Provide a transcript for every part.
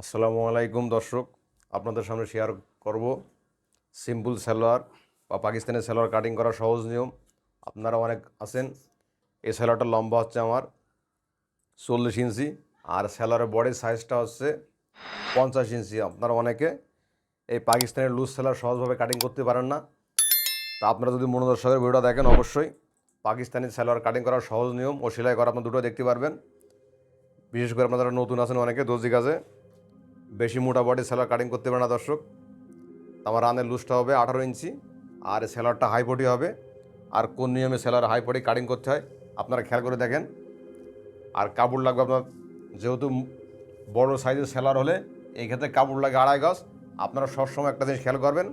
আসসালামু আলাইকুম দর্শক, আপনাদের সামনে শেয়ার করব। সিম্পল সালোয়ার বা পাকিস্তানের সালোয়ার কাটিং করার সহজ নিয়ম। আপনারা অনেক আছেন, এই সালোয়ারটার লম্বা হচ্ছে আমার, চল্লিশ ইঞ্চি, আর সালোয়ারের বডির সাইজটা হচ্ছে পঞ্চাশ ইঞ্চি। আপনারা অনেকে এই পাকিস্তানের লুজ সালোয়ার সহজভাবে কাটিং করতে পারেন না। তা আপনারা যদি মনোদর্শকের ভিডিওটা দেখেন, অবশ্যই পাকিস্তানি সালোয়ার কাটিং করার সহজ নিয়ম ও সেলাই করা আপনার দুটো দেখতে পারবেন। বিশেষ করে আপনারা নতুন আছেন, অনেকে দর্জি কাজে বেশি মোটা বডি সেলার কাটিং করতে পারে না দর্শক। আমার রানের লুজটা হবে আঠারো ইঞ্চি, আর সেলারটা হাই পটি হবে, আর কোন নিয়মে সেলার হাই পটি কাটিং করতে হয় আপনারা খেয়াল করে দেখেন। আর কাপড় লাগবে আপনার, যেহেতু বড় সাইজের সেলার হলে এই ক্ষেত্রে কাপড় লাগে আড়াই গজ, আপনারা সবসময় একটা জিনিস খেয়াল করবেন,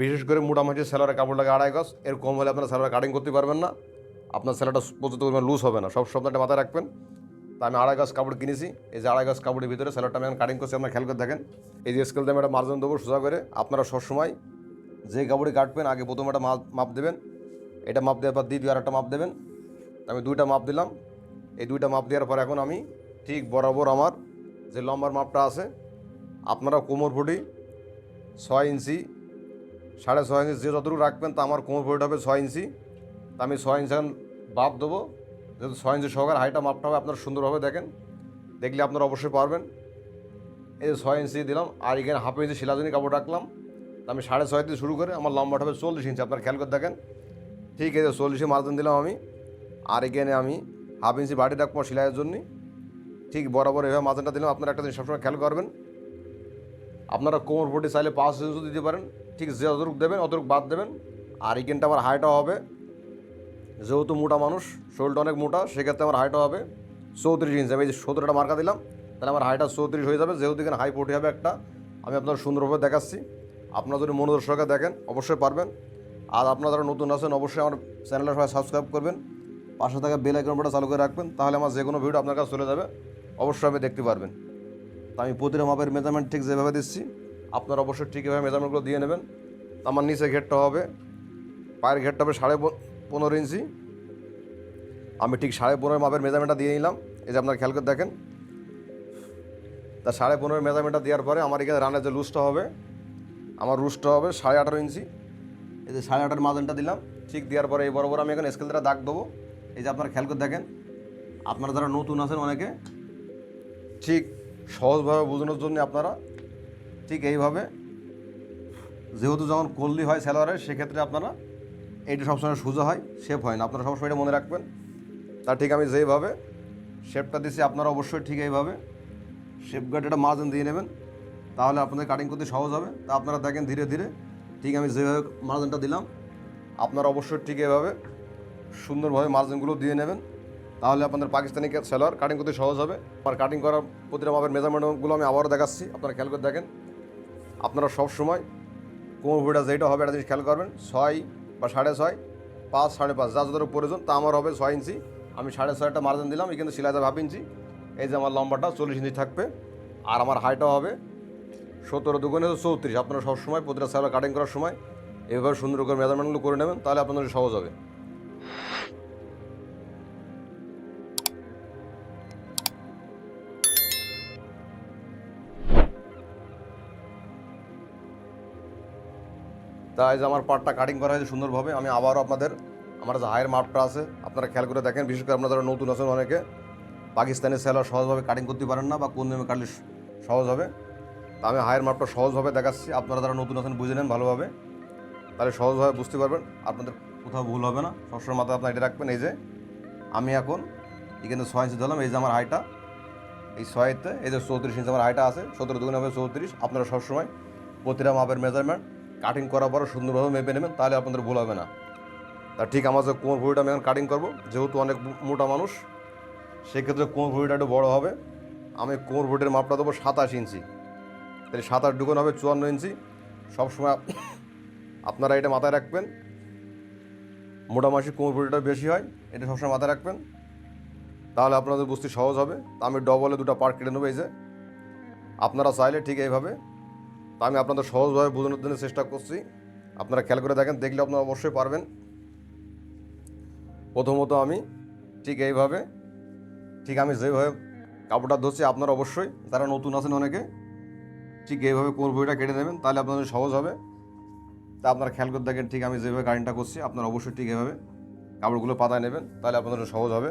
বিশেষ করে মোটামুটি সেলারে কাপড় লাগে আড়াই গজ, এর কম হলে আপনারা সেলার কাটিং করতে পারবেন না, আপনার সেলারটা পর্যন্ত পরিমাণ লুজ হবে না, সব সপ্তাহটা মাথায় রাখবেন। তা আমি আড়াই গাছ কাপড় কিনেছি। এই যে আড়াই গাছ কাপড়ের ভিতরে স্যালাডটা আমি এখন কাটিং করছি, আপনারা খেয়াল করে দেখেন। এই যে স্কেল দিয়ে আমি একটা মার্জন দেবো সোজা করে। আপনারা সবসময় যে কাপড়ে কাটবেন, আগে প্রথম একটা মাপ মাপ দেবেন। এটা মাপ দেওয়ার পর দ্বিতীয় আর একটা মাপ দেবেন। আমি দুইটা মাপ দিলাম। এই দুইটা মাপ দেওয়ার পর এখন আমি ঠিক বরাবর আমার যে লম্বার মাপটা আছে, আপনারা কোমর ফুটি ছয় ইঞ্চি, সাড়ে ছয় ইঞ্চি যে যতটুকু রাখবেন, তা আমার কোমর ফুটি হবে ছয় ইঞ্চি। তা আমি ছয় ইঞ্চি বাপ দেবো। যেহেতু ছয় ইঞ্চি সহকার হাইটা মাপটা হবে, আপনারা সুন্দরভাবে দেখেন। দেখলে আপনারা অবশ্যই পারবেন। এই যে ছয় ইঞ্চি দিলাম, আর এখানে হাফ ইঞ্চি শিলাজনী কাপড় রাখলাম। আমি সাড়ে ছয় দিয়ে শুরু করে, আমার লম্বাটা হবে চল্লিশ ইঞ্চি, আপনারা খেয়াল করে দেখেন। ঠিক আছে চল্লিশে মার্জিন দিলাম আমি, আর এখানে আমি হাফ ইঞ্চি বাড়ি রাখব সেলাইয়ের জন্য। ঠিক বরাবর এভাবে মার্জিনটা দিলাম, আপনারা একটা জিনিস সবসময় খেয়াল করবেন। আপনারা কোমর ফুটি চাইলে পাঁচ ইঞ্চি দিতে পারেন। ঠিক যে যতটুকু দেবেন, অতটুকু বাদ দেবেন। আর এখানটা আমার হাইটা হবে যেহেতু মোটা মানুষ, শরীরটা অনেক মোটা, সেক্ষেত্রে আমার হাইটও হবে চৌত্রিশ ইঞ্চি আমি এই যে সতেরোটা মার্কা দিলাম, তাহলে আমার হাইটা চৌত্রিশ হয়ে যাবে। যেহেতু এখানে হাই পটি হবে একটা, আমি আপনার সুন্দরভাবে দেখাচ্ছি। আপনারা যদি মনোদর্শকে দেখেন, অবশ্যই পারবেন। আর আপনারা যারা নতুন আছেন, অবশ্যই আমার চ্যানেলের সবাই সাবস্ক্রাইব করবেন। পাশে থাকা বেল আইকনটা চালু করে রাখবেন, তাহলে আমার যে কোনো ভিডিও আপনার কাছে চলে যাবে। অবশ্যই আপনি দেখতে পারবেন। তো আমি প্রতিটা মাপের মেজারমেন্ট ঠিক যেভাবে দিচ্ছি, আপনারা অবশ্যই ঠিক এভাবে মেজারমেন্টগুলো দিয়ে নেবেন। আমার নিচে ঘেরটা হবে, পায়ের ঘেরটা হবে সাড়ে পনেরো ইঞ্চি। আমি ঠিক সাড়ে পনেরো মাপের মেজারমেন্টটা দিয়ে নিলাম। এই যে আপনারা খেয়াল করে দেখেন। তা সাড়ে পনেরো মেজারমেন্টটা দেওয়ার পরে আমার এখানে রানের যে লুজটা হবে, আমার রুজটা হবে সাড়ে আঠারো ইঞ্চি। এই যে সাড়ে আঠারো মাজানটা দিলাম। ঠিক দেওয়ার পরে এই বরাবর আমি এখানে স্কেল দ্বারা দাগ দেবো। এই যে আপনারা খেয়াল করে দেখেন। আপনারা যারা নতুন আছেন অনেকে, ঠিক সহজভাবে বোঝানোর জন্য আপনারা ঠিক এইভাবে, যেহেতু যখন কল্লি হয় স্যালোয়ারের সেক্ষেত্রে আপনারা এইটা সবসময় সোজা হয় শেপ হয় না। আপনারা সবসময় এটা মনে রাখবেন। তা ঠিক আমি যেইভাবে শেপটা দিছি, আপনারা অবশ্যই ঠিক এইভাবে শেপ গার্ড এটা মার্জিন দিয়ে নেবেন। তাহলে আপনাদের কাটিং করতে সহজ হবে। তা আপনারা দেখেন ধীরে ধীরে, ঠিক আমি যেভাবে মার্জিনটা দিলাম, আপনারা অবশ্যই ঠিক এইভাবে সুন্দরভাবে মার্জিনগুলো দিয়ে নেবেন। তাহলে আপনাদের পাকিস্তানি সেলার কাটিং করতে সহজ হবে। আর কাটিং করার প্রতিটা মাপের মেজারমেন্টগুলো আমি আবারও দেখাচ্ছি। আপনারা খেয়াল করে দেখেন, আপনারা সব সময় কোমর ভুঁড়া যেটা হবে, একটা জিনিস খেয়াল করবেন। ছয় বা সাড়ে ছয়, পাঁচ, সাড়ে পাঁচ, যা যতটুকু প্রয়োজন তা আমার হবে ছয় ইঞ্চি। আমি সাড়ে ছয়টা মার্জিন দিলাম, এখানে সেলাই দেবে হাফ ইঞ্চি। এই যে আমার লম্বাটা চল্লিশ ইঞ্চি থাকবে। আর আমার হাইটও হবে সতেরো দুগুণে চৌত্রিশ। আপনারা সবসময় প্রতিটা সেলাই কাটিং করার সময় এভাবে সুন্দর করে মেজারমেন্টগুলো করে নেবেন, তাহলে আপনাদের সহজ হবে। তাই যে আমার পার্টটা কাটিং করা হয়েছে সুন্দরভাবে, আমি আবারও আপনাদের, আমার যে হায়ের মাপটা আছে, আপনারা খেয়াল করে দেখেন, বিশেষ করে আপনারা নতুন আছেন অনেকে, পাকিস্তানি সেলার সহজভাবে কাটিং করতে পারেন না বা কোন নিয়মে কাটলে সহজ হবে। তা আমি হায়ের মাপটা সহজভাবে দেখাচ্ছি, আপনারা যারা নতুন আছেন বুঝে নেন ভালোভাবে। তাহলে সহজভাবে বুঝতে পারবেন, আপনাদের কোথাও ভুল হবে না। সবসময় মাথায় আপনার এটা রাখবেন, এই যে আমি এখন এখানে ছয় ইঞ্চি ধরলাম, এই যে আমার হাইটা এই ছয়তে, এই যে চৌত্রিশ ইঞ্চি আমার হাইটা আছে, সতেরো দুগুণে হবে চৌত্রিশ, আপনারা সবসময় প্রতিটা মাপের মেজারমেন্ট কাটিং করার পরে সুন্দরভাবে মেপে নেবেন, তাহলে আপনাদের ভুল হবে না। তা ঠিক আমার যে কোমর ভুঁড়িটা আমি এখন কাটিং করব, যেহেতু অনেক মোটা মানুষ, সেক্ষেত্রে কোমর ভুঁড়িটা একটু বড়ো হবে। আমি কোমর ভুঁড়ির মাপটা দেবো সাতাশ ইঞ্চি। তাহলে সাতাশ দুগুণ হবে চুয়ান্ন ইঞ্চি। সবসময় আপ- আপনারা এটা মাথায় রাখবেন। মোটা মাসি কোমর ভুঁড়িটা বেশি হয়, এটা সবসময় মাথায় রাখবেন। তাহলে আপনাদের বুঝতে সহজ হবে। আমি ডবলে দুটো পার্ট কেটে নেব এই যে। আপনারা চাইলে ঠিক এইভাবে তা আমি আপনাদের সহজভাবে বোঝানোর জন্য চেষ্টা করছি। আপনারা খেয়াল করে দেখেন, দেখলে আপনারা অবশ্যই পারবেন। প্রথমত আমি ঠিক এইভাবে, ঠিক আমি যেভাবে কাপড়টা ধরছি, আপনারা অবশ্যই, যারা নতুন আছেন অনেকে, ঠিক এইভাবে কোমর বইটা কেটে নেবেন তাহলে আপনাদের সহজ হবে। তা আপনারা খেয়াল করে দেখেন, ঠিক আমি যেভাবে কারেন্টটা করছি, আপনারা অবশ্যই ঠিক এভাবে কাপড়গুলো পাতায় নেবেন, তাহলে আপনাদের সহজ হবে।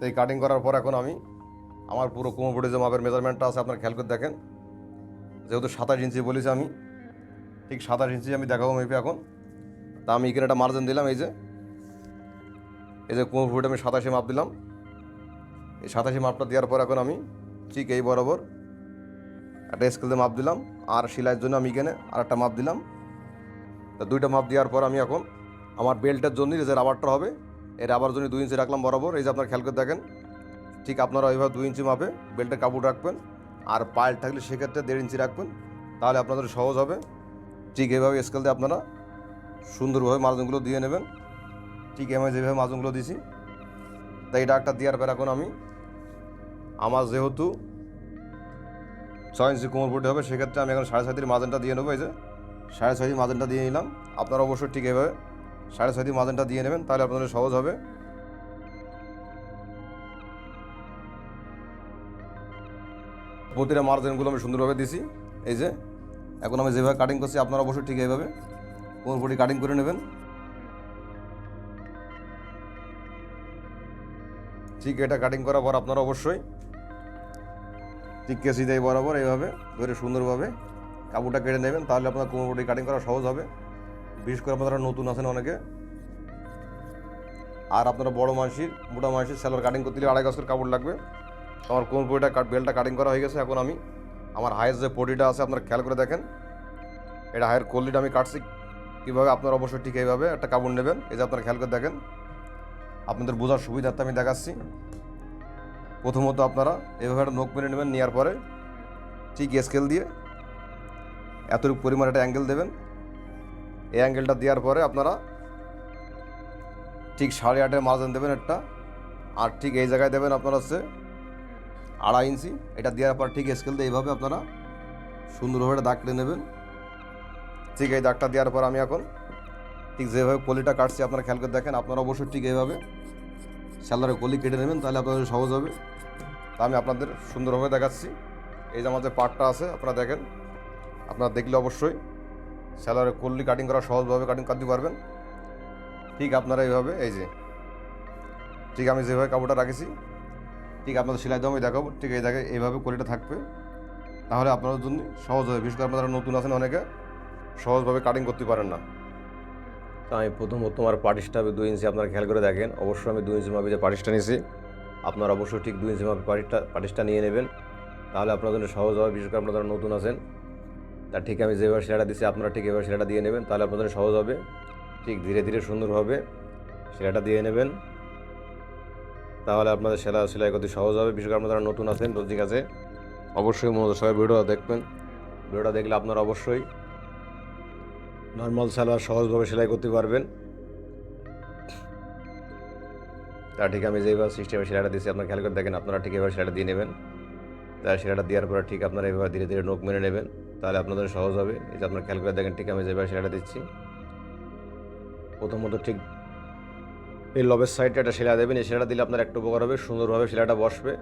তো এই কাটিং করার পর এখন আমি আমার পুরো কোমর বডি যে মাপের মেজারমেন্টটা আছে, আপনার খেয়াল করে দেখেন। যেহেতু সাতাশ ইঞ্চি বলেছি আমি, ঠিক সাতাশ ইঞ্চি আমি দেখাবো মেপে এখন। তা আমি এখানে একটা মার্জিন দিলাম, এই যে। এই যে কোমর ফুট আমি সাতাশে মাপ দিলাম। এই সাতাশি মাপটা দেওয়ার পর এখন আমি ঠিক এই বরাবর একটা স্কেল মাপ দিলাম, আর সেলাইয়ের জন্য আমি এখানে আর একটা মাপ দিলাম। তা দুইটা মাপ দেওয়ার পর আমি এখন আমার বেল্টের জন্য যে রাবারটা হবে এই আবার জন্য দুই ইঞ্চি রাখলাম বরাবর, এই যে আপনার খেয়াল করে দেখেন, ঠিক আপনারা ওইভাবে দুই ইঞ্চি মাপে বেল্টের কাপড় রাখবেন আর পায়েল থাকলে সেক্ষেত্রে দেড় ইঞ্চি রাখবেন, তাহলে আপনাদের সহজ হবে। ঠিক এইভাবে স্কেল দিয়ে আপনারা সুন্দরভাবে মার্জিনগুলো দিয়ে নেবেন। ঠিক আমি যেভাবে মার্জিনগুলো দিছি, তাই এটা একটা দেওয়ার পর এখন আমি। আমার যেহেতু ছয় ইঞ্চি কোমর ফুটে হবে, সেক্ষেত্রে আমি এখন সাড়ে ছয়টির মার্জিনটা দিয়ে নেব, এই যে সাড়ে ছয়টি মার্জিনটা দিয়ে নিলাম। আপনারা অবশ্যই ঠিক এভাবে সাড়ে ছয়টি মার্জিনটা দিয়ে নেবেন, তাহলে আপনাদের সহজ হবে। প্রতিটা মার্জিনগুলো আমি সুন্দরভাবে দিছি, এই যে। এখন আমি যেভাবে কাটিং করছি, আপনারা অবশ্যই ঠিক এইভাবে কোমর ফুটি কাটিং করে নেবেন। ঠিক এটা কাটিং করার পর আপনারা অবশ্যই ঠিক কেসি দেয় বরাবর এইভাবে ধরে সুন্দরভাবে কাপড়টা কেটে নেবেন, তাহলে আপনার কোমরপটি কাটিং করা সহজ হবে। বিশেষ করে আপনারা নতুন আছেন অনেকে। আর আপনারা বড় মানসির, মোটা মানসির স্যালোয়ার কাটিং করতে আড়াই গজের কাপড় লাগবে। আমার কোমরপটিটা কাট বেলটা কাটিং করা হয়ে গেছে, এখন আমি আমার হায়ের যে পটিটা আছে আপনারা খেয়াল করে দেখেন। এটা হায়ের কোয়ালিটি আমি কাটছি। কীভাবে আপনারা অবশ্যই ঠিক এইভাবে একটা কাপড় নেবেন, এই যে আপনারা খেয়াল করে দেখেন। আপনাদের বোঝার সুবিধার্থে আমি দেখাচ্ছি। প্রথমত আপনারা এভাবে একটা নোক মেরে নেবেন নেওয়ার পরে ঠিক স্কেল দিয়ে এতটুকু পরিমাণ একটা অ্যাঙ্গেল দেবেন। এই অ্যাঙ্গেলটা দেওয়ার পরে আপনারা ঠিক সাড়ে আটের মার্জিন দেবেন একটা, আর ঠিক এই জায়গায় দেবেন আপনারা হচ্ছে আড়াই ইঞ্চি। এটা দেওয়ার পর ঠিক স্কেল দিয়ে এইভাবে আপনারা সুন্দরভাবে দাগ কেটে নেবেন। ঠিক এই দাগটা দেওয়ার পর আমি এখন ঠিক যেভাবে কলিটা কাটছি, আপনারা খেয়াল করে দেখেন, আপনারা অবশ্যই ঠিক এইভাবে স্যালারে কলি কেটে নেবেন, তাহলে আপনাদের সহজ হবে। তা আমি আপনাদের সুন্দরভাবে দেখাচ্ছি। এই যে আমার যে পার্টটা আছে, আপনারা দেখেন। আপনারা দেখলে অবশ্যই স্যালারে কলি কাটিং করা সহজভাবে কাটিং করতে পারবেন। ঠিক আপনারা এইভাবে, এই যে, ঠিক আমি যেভাবে কাপড়টা রাখেছি, ঠিক আপনাদের সেলাই দাম দেখাবো, ঠিক এই জায়গায় এইভাবে কলিটা থাকবে। তাহলে আপনাদের জন্য সহজ হবে, বিশেষ করে আপনারা নতুন আছেন অনেকে, সহজভাবে কাটিং করতে পারেন না। তো আমি প্রথমত আমার পাটিসটা আমি দুই ইঞ্চি আপনারা খেয়াল করে দেখেন, অবশ্যই আমি দুই ইঞ্চি মাপে যে পাটিসটা নিয়েছি, আপনারা অবশ্যই ঠিক দুই ইঞ্চি মাপে পাটিসটা পাটিসটা নিয়ে নেবেন। তাহলে আপনাদের জন্য সহজ হবে, বিশেষ করে আপনারা নতুন আছেন তা ঠিক আমি যেভাবে সেলাইটা দিচ্ছি আপনারা ঠিক এভাবে সেলাইটা দিয়ে নেবেন, তাহলে আপনাদের সহজ হবে। ঠিক ধীরে ধীরে সুন্দরভাবে সেলাইটা দিয়ে নেবেন। তাহলে আপনাদের সেলাই সেলাই করতে সহজ হবে। বিশেষ করে আপনারা নতুন আছেন রোজি কাছে, অবশ্যই মনোযোগ সবাই ভিডিওটা দেখবেন। ভিডিওটা দেখলে আপনারা অবশ্যই নর্মাল সালোয়ার সহজভাবে সেলাই করতে পারবেন। তা ঠিক আমি যেভাবে সিস্টেমে সেলাইটা দিচ্ছি আপনারা খেয়াল করে দেখেন, আপনারা ঠিক এভাবে সেলাইটা দিয়ে নেবেন। তাই সেলাইটা দেওয়ার পরে ঠিক আপনারা এভাবে ধীরে ধীরে নোক মেনে নেবেন। তাহলে আপনাদের সহজ হবে। এই যে আপনারা খেয়াল করে দেখেন ঠিক আমি যেভাবে সেলাইটা দিচ্ছি। প্রথমত ঠিক এই লবের সাইডটা একটা সেলাই দেবেন। এই সেলাইটা দিলে আপনার একটু উপকার হবে। সুন্দরভাবে সেলাইটা বসবে।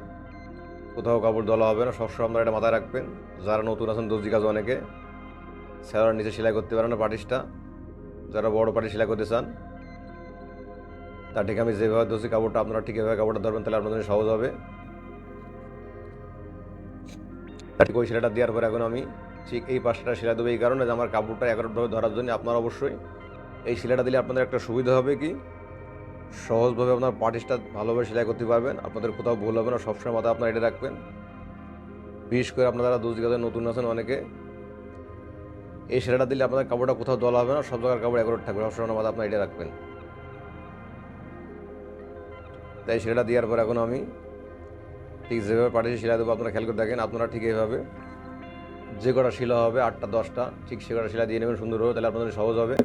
কোথাও কাপড় দলা হবে না। সবসময় আপনারা এটা মাথায় রাখবেন। যারা নতুন আছেন, দর্জি কাজ অনেকে স্যালোয়ার নিচে সেলাই করতে পারেন না পাটিসটা। যারা বড় পাটি সেলাই করতে চান তা ঠিক আমি যেভাবে ধরছি কাপড়টা, আপনারা ঠিক এভাবে কাপড়টা ধরবেন, তাহলে আপনাদের সহজ হবে। ওই সেলাইটা দেওয়ার পরে এখন আমি ঠিক এই পাশটা সেলাই দেবো এই কারণে যে আমার কাপড়টা একরভাবে ধরার জন্য আপনারা অবশ্যই এই শিলাটা দিলে আপনাদের একটা সুবিধা হবে কি? সহজভাবে আপনার পাটিসটা ভালোভাবে সেলাই করতে পারবেন। আপনাদের কোথাও ভুল হবে না, সবসময় মাথায় আপনারা এটা রাখবেন। বিশেষ করে আপনারা দুজ গাছে নতুন আছেন অনেকে, এই সেলাইটা দিলে আপনাদের কাপড়টা কোথাও দলা হবে না, সব জায়গার কাপড় একরোট থাকবে, সবসময় মাথায় আপনার এটা রাখবেন। তাই সেলাইটা দেওয়ার পর এখন আমি ঠিক যেভাবে পাঠিয়ে সেলাই দেবো, আপনারা খেয়াল করে দেখেন, আপনারা ঠিক এইভাবে যে কটা শিলা হবে, আটটা, দশটা, ঠিক সে কটা শিলা দিয়ে নেবেন সুন্দরভাবে তাহলে আপনাদের সহজ হবে।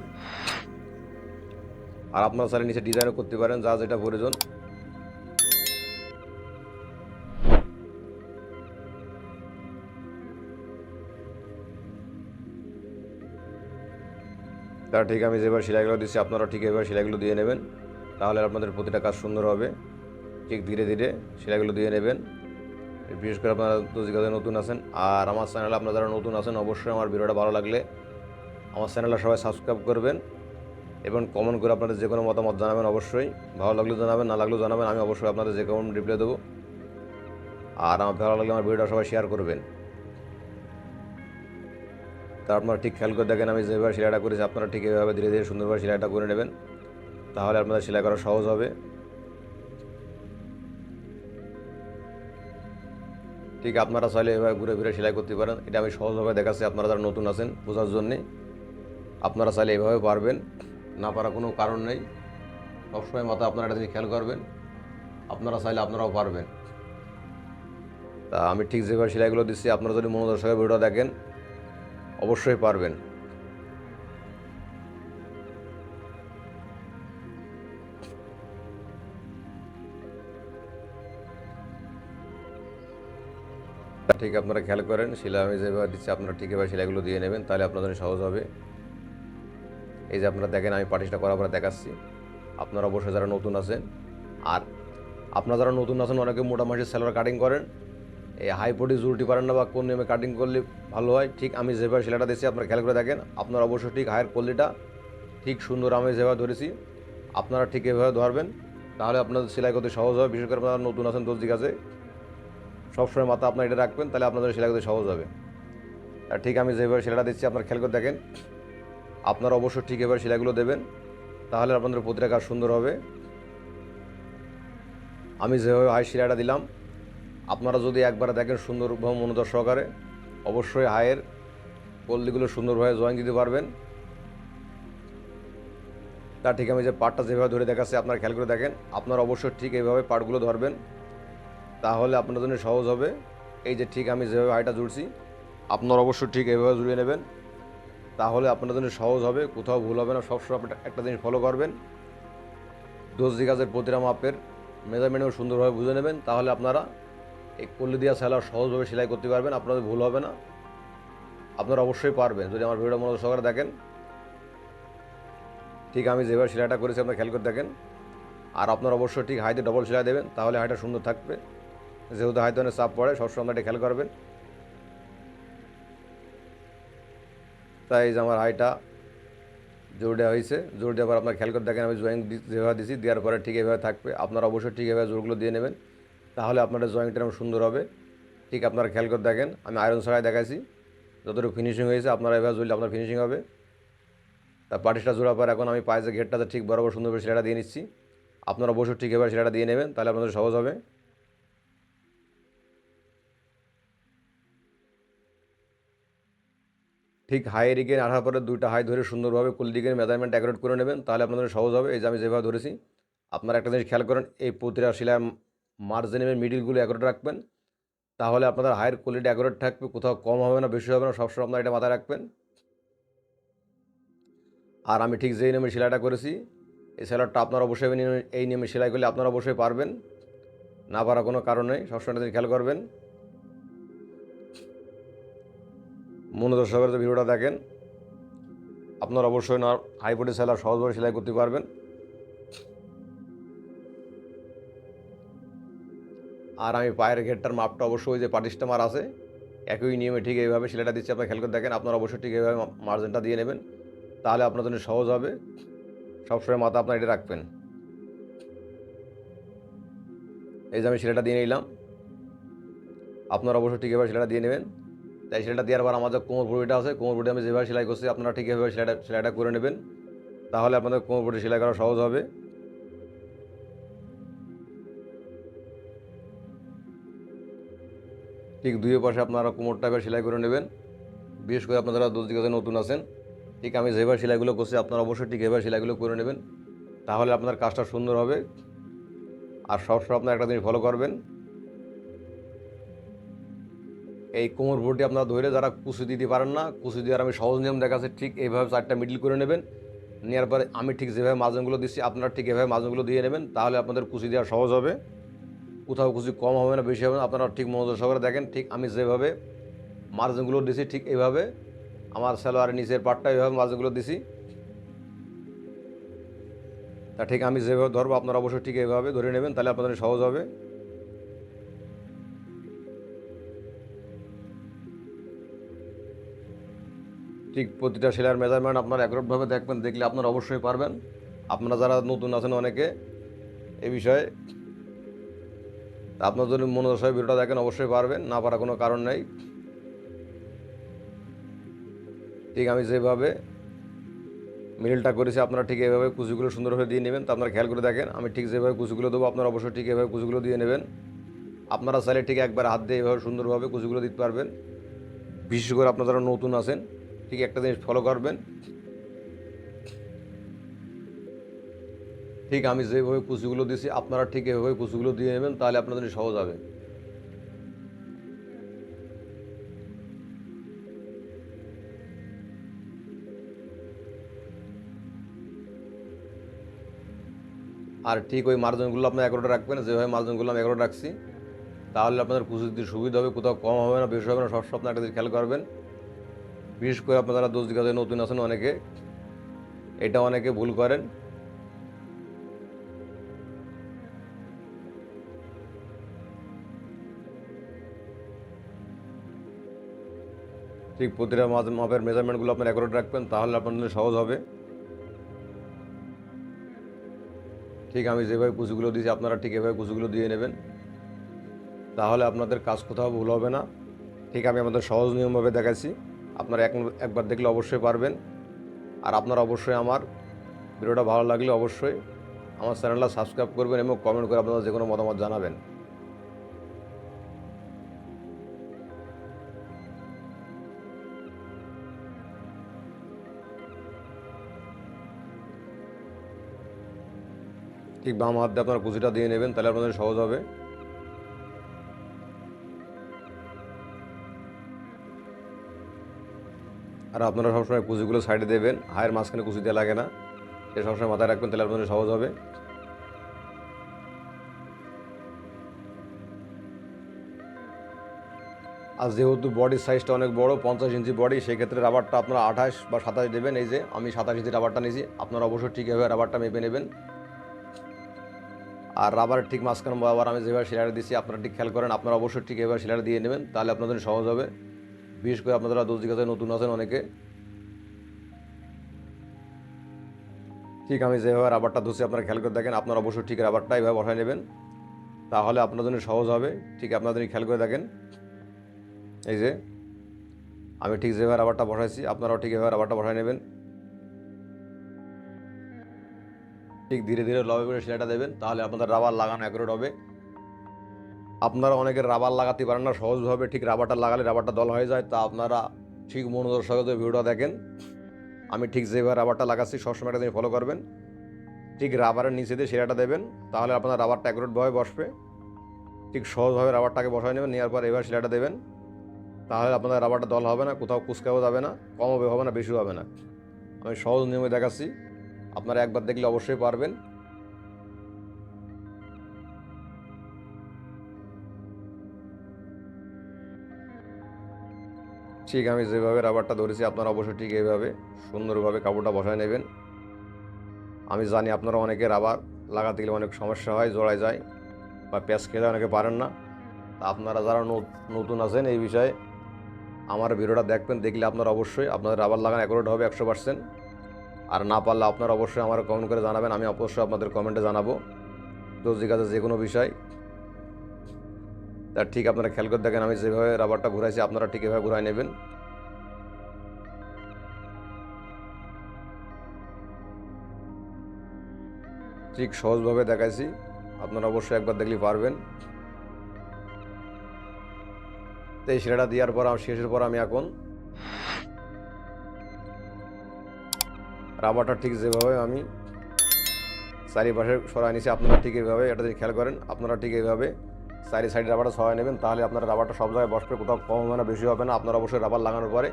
আর আপনারা চাইলে নিচে ডিজাইনও করতে পারেন, যা যেটা প্রয়োজন। তা ঠিক আমি যেভাবে সেলাইগুলো দিচ্ছি আপনারা ঠিক এভাবে সেলাইগুলো দিয়ে নেবেন। তাহলে আপনাদের প্রতিটা কাজ সুন্দর হবে। ঠিক ধীরে ধীরে সেলাইগুলো দিয়ে নেবেন। বিশেষ করে আপনারা কাজে নতুন আছেন, আর আমার চ্যানেলে আপনারা যারা নতুন আছেন, অবশ্যই আমার ভিডিওটা ভালো লাগলে আমার চ্যানেলটা সবাই সাবস্ক্রাইব করবেন এবং কমেন্ট করে আপনাদের যে কোনো মতামত জানাবেন অবশ্যই। ভালো লাগলেও জানাবেন, না লাগলেও জানাবেন, আমি অবশ্যই আপনাদের যে কোনো রিপ্লাই দেবো। আর আমার ভালো লাগলে আমার ভিডিওটা সবাই শেয়ার করবেন। তা আপনারা ঠিক খেয়াল করে দেখেন, আমি যেভাবে সেলাইটা করেছি, আপনারা ঠিক এভাবে ধীরে ধীরে সুন্দরভাবে সেলাইটা করে নেবেন। তাহলে আপনাদের সেলাই করা সহজ হবে। ঠিক আপনারা চাইলে এভাবে ঘুরে ফিরে সেলাই করতে পারেন। এটা আমি সহজভাবে দেখাচ্ছি, আপনারা যারা নতুন আছেন বোঝার জন্যে। আপনারা চাইলে এভাবে পারবেন, না পারার কোনো কারণ নেই। সবসময় মাথা আপনারা এটা খেয়াল করবেন, আপনারা চাইলে আপনারাও পারবেন। তা আমি ঠিক যেভাবে সেলাইগুলো দিচ্ছি, আপনারা যদি মনোদর্শকের ভিডিও দেখেন, অবশ্যই পারবেন। ঠিক আপনারা খেয়াল করেন। শিলা আমি যেভাবে দিচ্ছি, আপনারা ঠিক এভাবে সেলাইগুলো দিয়ে নেবেন, তাহলে আপনাদের সহজ হবে। এই যে আপনারা দেখেন, আমি পার্টিসটা করার পরে দেখাচ্ছি। আপনারা অবশ্যই যারা নতুন আছেন, আর আপনারা যারা নতুন আছেন, অনেকে মোটামুটি স্যালোয়ার কাটিং করেন। এই হাই পটি জুলটি পারেন না বা কোন নিয়মে কাটিং করলে ভালো হয়। ঠিক আমি যেভাবে সেলাইটা দিচ্ছি, আপনারা খেয়াল করে দেখেন। আপনারা অবশ্যই ঠিক হায়ার কোয়ালিটিটা ঠিক সুন্দর আমি যেভাবে ধরেছি, আপনারা ঠিক এভাবে ধরবেন। তাহলে আপনাদের সেলাই করতে সহজ হবে। বিশেষ করে আপনারা নতুন আছেন দর্জি কাছে সবসময় মাথা আপনার এটা রাখবেন, তাহলে আপনাদের সেলাই করতে সহজ হবে। আর ঠিক আমি যেভাবে সেলাইটা দিচ্ছি, আপনার খেয়াল করে দেখেন, আপনারা অবশ্যই ঠিক এভাবে সেলাইগুলো দেবেন, তাহলে আপনাদের প্রতিটা কাজ সুন্দর হবে। আমি যেভাবে হাই সেলাইটা দিলাম, আপনারা যদি একবার দেখেন সুন্দরভাবে মনোযোগ সহকারে, অবশ্যই হায়ের পল্লিগুলো সুন্দরভাবে জয়েন দিতে পারবেন। তা ঠিক আমি যে পাটটা যেভাবে ধরে দেখাচ্ছি, আপনারা খেয়াল করে দেখেন, আপনারা অবশ্যই ঠিক এইভাবে পাটগুলো ধরবেন। তাহলে আপনার জন্য সহজ হবে। এই যে ঠিক আমি যেভাবে হাইটা জুড়ছি, আপনার অবশ্যই ঠিক এভাবে জুড়িয়ে নেবেন। তাহলে আপনার জন্য সহজ হবে, কোথাও ভুল হবে না, সবসময় আপনি একটা জিনিস ফলো করবেন। দর্জি গাছের প্রতিটা মাপের মেজারমেন্টও সুন্দরভাবে বুঝে নেবেন, তাহলে আপনারা এই কল্লি দিয়া সেলার সহজভাবে সেলাই করতে পারবেন, আপনাদের ভুল হবে না। আপনারা অবশ্যই পারবেন, যদি আমার ভিডিওটা মনোযোগ সহকারে দেখেন। ঠিক আমি যেভাবে সেলাইটা করেছি, আপনারা খেয়াল করে দেখেন। আর আপনারা অবশ্যই ঠিক হাইতে ডবল সেলাই দেবেন, তাহলে হাইটা সুন্দর থাকবে। যেহেতু হাইতে চাপ পড়ে, সবসময় আপনারা এটা খেয়াল করবেন। তাই যে আমার হাইটা জোর দেওয়া হয়েছে। জোর দেওয়ার পর আপনার খেয়াল করে দেখেন, আমি জয়েন যেভাবে দিছি, দেওয়ার পরে ঠিক এভাবে থাকবে। আপনারা অবশ্যই ঠিক এভাবে জোরগুলো দিয়ে নেবেন। তাহলে আপনার জয়েন্টটা আমার সুন্দর হবে। ঠিক আপনারা খেয়াল করে দেখেন, আমি আয়রন ছাড়াই দেখাইছি। যতটুকু ফিনিশিং হয়েছে, আপনারা এভাবে জুড়লে আপনার ফিনিশিং হবে। তা পাটিসটা জোড়ার পর এখন আমি পায়ে যে ঘেরটাতে ঠিক বরাবর সুন্দরভাবে সেলাইটা দিয়ে নিচ্ছি। আপনারা অবশ্যই ঠিক এভাবে সেলাইটা দিয়ে নেবেন, তাহলে আপনাদের সহজ হবে। ঠিক হাই এরিকে আসার পরে দুইটা হাই ধরে সুন্দরভাবে কুলদিকের মেজারমেন্ট অ্যাকুরেট করে নেবেন, তাহলে আপনাদের সহজ হবে। এই যে আমি যেভাবে ধরেছি, আপনারা একটা জিনিস খেয়াল করেন, এই প্রতিটা সেলাই মার্জিনের মিডিলগুলো অ্যাকুরেট রাখবেন, তাহলে আপনাদের হায়ার কোয়ালিটি অ্যাকুরেট থাকবে, কোথাও কম হবে না, বেশি হবে না, সবসময় আপনারা এটা মাথায় রাখবেন। আর আমি ঠিক যেই নিয়মে সেলাইটা করেছি, এই সেলাইটা আপনারা অবশ্যই এই নিয়মে- সেলাই করলে আপনারা অবশ্যই পারবেন, না পারার কোনো কারণ নেই, সবসময় খেয়াল করবেন। মনোযোগ যে ভিডিওটা দেখেন। আপনারা অবশ্যই না হাইপোটি সেলার সহজভাবে সেলাই করতে পারবেন। আর আমি পায়ের ঘেরটার মাপটা অবশ্যই যে পাটিসটা মার আছে, একই নিয়মে ঠিক এইভাবে সেলাইটা দিচ্ছি আপনার খেয়াল করে দেখেন, আপনারা অবশ্যই ঠিক এইভাবে মার্জিনটা দিয়ে নেবেন। তাহলে আপনার জন্য সহজ হবে। সবসময় মাথা আপনার এটা রাখবেন। এই যে আমি সেলাইটা দিয়ে নিলাম। আপনারা অবশ্যই ঠিক এভাবে সেলাইটা দিয়ে নেবেন। তাই সেলাইটা দেওয়ার পর আমাদের কোমর বড়িটা আছে, কোমর বড়ি আমি যেভাবে সেলাই করছি, আপনারা ঠিক এভাবে সেলাইটা সেলাইটা করে নেবেন। তাহলে আপনাদের কোমর বড়ি সেলাই করা সহজ হবে। ঠিক দুই পাশে আপনারা কোমরটা এবার সেলাই করে নেবেন। বিশেষ করে আপনারা দর্জি কাছে নতুন আছেন, ঠিক আমি যেভাবে সেলাইগুলো করছি, আপনারা অবশ্যই ঠিক এভাবে সেলাইগুলো করে নেবেন। তাহলে আপনার কাজটা সুন্দর হবে। আর সবসময় আপনার একটা জিনিস ফলো করবেন। এই কোমর ভোটটি আপনারা ধরে যারা কুচি দিতে পারেন না কুচি দেওয়ার আমি সহজ নিয়ম দেখাচ্ছি, ঠিক এইভাবে চারটা মিডিল করে নেবেন। নেওয়ার পরে আমি ঠিক যেভাবে মাজনগুলো দিচ্ছি, আপনারা ঠিক এভাবে মাঝনগুলো দিয়ে নেবেন, তাহলে আপনাদের কুচি দেওয়া সহজ হবে। কোথাও কুচি কম হবে না, বেশি হবে না, আপনারা ঠিক মনোযোগ সহকারে দেখেন, ঠিক আমি যেভাবে মার্জিনগুলো দিছি, ঠিক এইভাবে আমার সালোয়ারের নিচের পাটটা এইভাবে মার্জিনগুলো দিছি। তা ঠিক আমি যেভাবে ধরবো, আপনারা অবশ্যই ঠিক এভাবে ধরে নেবেন, তাহলে আপনাদের সহজ হবে। ঠিক প্রতিটা সেলাইয়ের মেজারমেন্ট আপনারা একরকমভাবে দেখবেন, দেখলে আপনারা অবশ্যই পারবেন। আপনারা যারা নতুন আছেন অনেকে, এ বিষয়ে আপনার যদি মনোদশায় ভিডিওটা দেখেন, অবশ্যই পারবেন, না পারার কোনো কারণ নেই। ঠিক আমি যেভাবে মিলটা করেছি, আপনারা ঠিক এভাবে কুচিগুলো সুন্দরভাবে দিয়ে নেবেন। তা আপনারা খেয়াল করে দেখেন, আমি ঠিক যেভাবে কুচিগুলো দেবো, আপনারা অবশ্যই ঠিক এভাবে কুচিগুলো দিয়ে নেবেন। আপনারা চাইলে ঠিক একবার হাত দিয়ে এভাবে সুন্দরভাবে কুচিগুলো দিতে পারবেন। বিশেষ করে আপনারা যারা নতুন আছেন ঠিক একটা জিনিস ফলো করবেন। ঠিক আমি যেভাবে কুচিগুলো দিয়েছি আপনারা ঠিক এভাবে কুচিগুলো দিয়ে নেবেন, তাহলে আপনাদের সহজ হবে। আর ঠিক ওই মার্জিনগুলো আপনার এগারোটা রাখবেন, যেভাবে মার্জিনগুলো আমি এগারোটা রাখছি, তাহলে আপনাদের কুচি দিতে সুবিধা হবে, কোথাও কম হবে না, বেশি হবে না, সব আপনার একটা খেয়াল করবেন। বিশেষ করে আপনারা দোষ দিঘাতে নতুন আছেন অনেকে, এটা অনেকে ভুল করেন। ঠিক প্রতিটা মাপ মাপের মেজারমেন্টগুলো আপনার অ্যাকুরেট রাখবেন, তাহলে আপনার জন্য সহজ হবে। ঠিক আমি যেভাবে কুচিগুলো দিয়েছি, আপনারা ঠিক এভাবে কুচিগুলো দিয়ে নেবেন। তাহলে আপনাদের কাজ কোথাও ভুল হবে না। ঠিক আমি আমাদের সহজ নিয়মভাবে দেখাচ্ছি। আপনারা এক একবার দেখলে অবশ্যই পারবেন। আর আপনারা অবশ্যই আমার ভিডিওটা ভালো লাগলে অবশ্যই আমার চ্যানেলটা সাবস্ক্রাইব করবেন এবং কমেন্ট করে আপনারা যে কোনো মতামত জানাবেন। ঠিক বাম হাত দিয়ে আপনার কুচিটা দিয়ে নেবেন, তাহলে আপনাদের সহজ হবে। আর আপনারা সবসময় কুচিগুলো সাইডে দেবেন, হায়ের মাঝখানে কুচি দেওয়া লাগে না। এটা সবসময় মাথায় রাখবেন, তাহলে আপনাদের সহজ হবে। আর যেহেতু বডির সাইজটা অনেক বড়, পঞ্চাশ ইঞ্চি বডি, সেক্ষেত্রে রাবারটা আপনারা আঠাশ বা সাতাশ দেবেন। এই যে, আমি সাতাশ ইঞ্চি রাবারটা নিয়েছি, আপনারা অবশ্যই ঠিক এভাবে রাবারটা মেপে নেবেন। আর রাবার ঠিক মাঝখানে আবার আমি যেভাবে সেলাইটা দিচ্ছি আপনারা ঠিক খেয়াল করেন, আপনারা অবশ্যই ঠিক এভাবে সেলাইটা দিয়ে নেবেন, তাহলে আপনাদের সহজ হবে। বিশেষ করে আপনারা দোষ দিঘাতে নতুন আছেন অনেকে। ঠিক আমি যেভাবে রাবারটা ধুচ্ছি আপনারা খেয়াল করে দেখেন, আপনারা অবশ্যই ঠিক রাবারটা এইভাবে বসায় নেবেন। তাহলে আপনার জন্য সহজ হবে। ঠিক আপনাদের খেয়াল করে দেখেন। এই যে, আমি ঠিক যেভাবে রাবারটা বসাইছি, আপনারাও ঠিক এভাবে রাবারটা বসায় নেবেন। ঠিক ধীরে ধীরে লবে করে সেলাইটা দেবেন, তাহলে আপনাদের রাবার লাগানো অ্যাকুরেট হবে। আপনারা রাবার লাগাতে পারেন না, সহজভাবে ঠিক রাবারটা লাগালে রাবারটা দল হয়ে যায়। তা আপনারা ঠিক মনোযোগ সহজে ভিডিওটা দেখেন। আমি ঠিক যেভাবে রাবারটা লাগাচ্ছি, সবসময় একটা জিনিস ফলো করবেন। ঠিক রাবারের নিচে দিয়ে সেরাটা দেবেন, তাহলে আপনার রাবারটা অ্যাকুরেটভাবে বসবে। ঠিক সহজভাবে রাবারটাকে বসায় নেবেন, নেওয়ার পর এবার সেলাইটা দেবেন। তাহলে আপনার রাবারটা দল হবে না, কোথাও কুচকাও যাবে না, কমও হবে না, বেশিও হবে না। আমি সহজ নিয়মে দেখাচ্ছি। আপনারা একবার দেখলে অবশ্যই পারবেন। ঠিক আমি যেভাবে রাবারটা ধরেছি, আপনারা অবশ্যই ঠিক এইভাবে সুন্দরভাবে কাপড়টা বসায় নেবেন। আমি জানি আপনারা অনেকে রাবার লাগাতে গেলে অনেক সমস্যা হয়, জড়ায় যায় বা প্যাঁচ খেলে অনেকে পারেন না। তা আপনারা যারা নতুন আছেন এই বিষয়ে আমার ভিডিওটা দেখবেন, দেখলে আপনারা অবশ্যই আপনাদের রাবার লাগানো অ্যাকুরেট হবে একশো পার্সেন্ট আর না পারলে আপনারা অবশ্যই আমার কমেন্ট করে জানাবেন, আমি অবশ্যই আপনাদের কমেন্টে জানাব। তো জিজ্ঞাসা যে কোনো বিষয় তা ঠিক আপনারা খেয়াল করে দেখেন, আমি যেভাবে রাবারটা ঘুরাইছি, আপনারা ঠিক এভাবে ঘুরাই নেবেন। ঠিক সহজভাবে দেখাইছি, আপনারা অবশ্যই একবার দেখলে পারবেন। তো এই শিরাটা দেওয়ার পর শেষের পর আমি এখন রাবারটা ঠিক যেভাবে আমি চারিপাশে সরাই নিছি, আপনারা ঠিক এইভাবে এটা যদি খেয়াল করেন, আপনারা ঠিক এইভাবে চারি সাইডে রাবারটা সহায় নেবেন, তাহলে আপনার রাবারটা সব জায়গায় বসবে, কোথাও কম হবে না, বেশি হবে না, আপনারা অবশ্যই রাবার লাগানোর পরে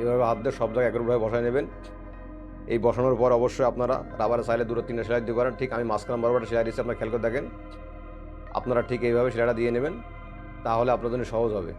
এইভাবে হাত দিয়ে সব জায়গায় একরভাবে বসায় নেবেন। এই বসানোর পর অবশ্যই আপনারা রাবারের সাইডে দুটো তিনটে সেলাই দিতে পারেন ঠিক আমি মাঝখান বরাবরটা সেলাই দিচ্ছি আপনারা খেয়াল করে দেখেন। আপনারা ঠিক এইভাবে সেলাইটা দিয়ে নেবেন, তাহলে আপনার জন্য সহজ হবে।